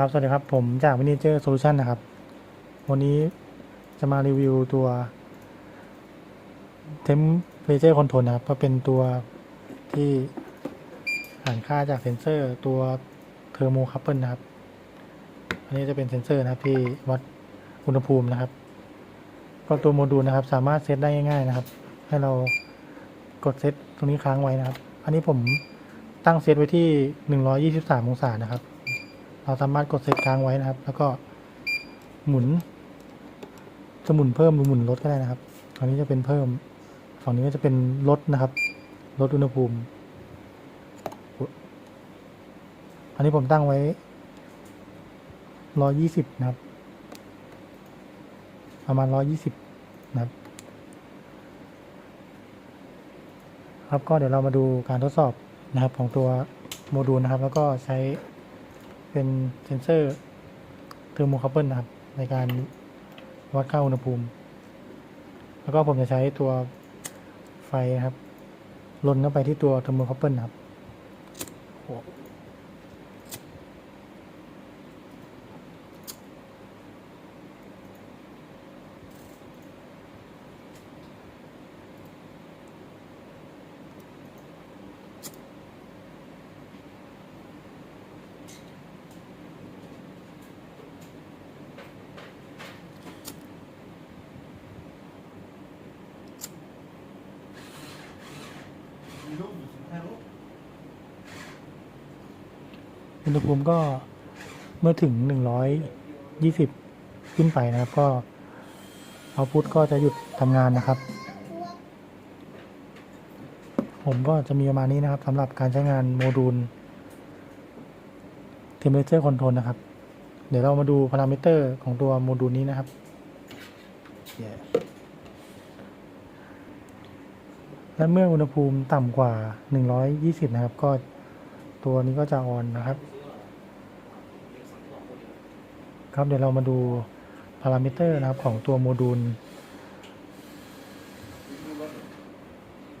ครับ สวัสดีครับ ผมจาก m ินิเจอร์โซลูชันนะครับ วันนี้จะมารีวิวตัว Temperature Control นะครับ ก็เป็นตัวที่อ่านค่าจากเซ็นเซอร์ตัวเทอร์โมคัพเปิลนะครับ อันนี้จะเป็นเซ็นเซอร์นะครับที่วัดอุณหภูมินะครับ ก็ตัวโมดูลนะครับ สามารถเซตได้ง่าย ๆนะครับ ให้เรากดเซตตรงนี้ค้างไว้นะครับ อันนี้ผมตั้งเซตไว้ที่ 123 องศานะครับ เราสามารถกดเซตค้างไว้นะครับ แล้วก็หมุนจะหมุนเพิ่มหรือหมุนลดก็ได้นะครับอันนี้จะเป็นเพิ่ม ฝั่งนี้ก็จะเป็นลดนะครับ ลดอุณหภูมิ อันนี้ผมตั้งไว้120นะครับ ประมาณ120นะครับ ครับก็เดี๋ยวเรามาดูการทดสอบนะครับของตัวโมดูลนะครับ แล้วก็ใช้ เป็นเซนเซอร์เทอร์โมคัพเปิลนะครับ ในการวัดค่าอุณหภูมิ แล้วก็ผมจะใช้ตัวไฟนะครับลนเข้าไปที่ตัวเทอร์โมคัพเปิลครับ อุณหภูมิก็เมื่อถึง 120 ขึ้นไปนะครับ ก็เอาพุทก็จะหยุดทำงานนะครับ ผมก็จะมีประมาณนี้นะครับสำหรับการใช้งานโมดูล Temperature Control นะครับ เดี๋ยวเรามาดูพารามิเตอร์ของตัวโมดูลนี้นะครับ Yeah. และเมื่ออุณหภูมิต่ำกว่า 120 นะครับ ก็ตัวนี้ก็จะออนนะครับ ครับเดี๋ยวเรามาดูพารามิเตอร์นะครับของตัวโมดูล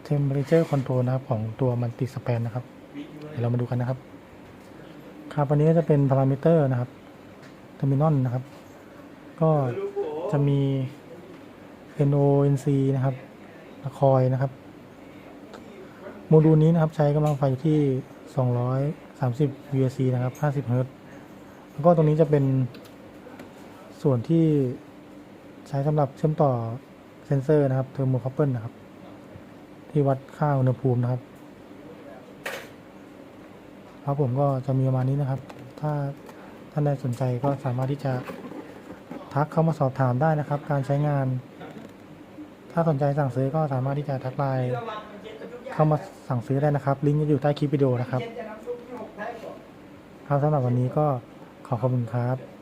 Temperature Control นะครับของตัวมันติสแปนนะครับ เดี๋ยวเรามาดูกันนะครับ ครับอันนี้ก็จะเป็นพารามิเตอร์นะครับเทอร์มินอลนะครับ ก็จะมี NONC นะครับคอยนะครับ โมดูลนี้นะครับใช้กำลังไฟอยู่ที่ 230 VAC นะครับ 50เฮิรตซ์แล้วก็ตรงนี้จะเป็น ส่วนที่ใช้สำหรับเชื่อมต่อเซนเซอร์นะครับเทอร์โมคัพเปิลนะครับ ที่วัดค่าอุณหภูมินะครับ ครับผมก็จะมีประมาณนี้นะครับ ถ้าท่านใดสนใจก็สามารถที่จะทักเข้ามาสอบถามได้นะครับ การใช้งาน ถ้าสนใจสั่งซื้อก็สามารถที่จะทักไลน์เข้ามาสั่งซื้อได้นะครับ ลิงก์จะอยู่ใต้คลิปวิดีโอนะครับ ครับสำหรับวันนี้ก็ขอขอบคุณครับ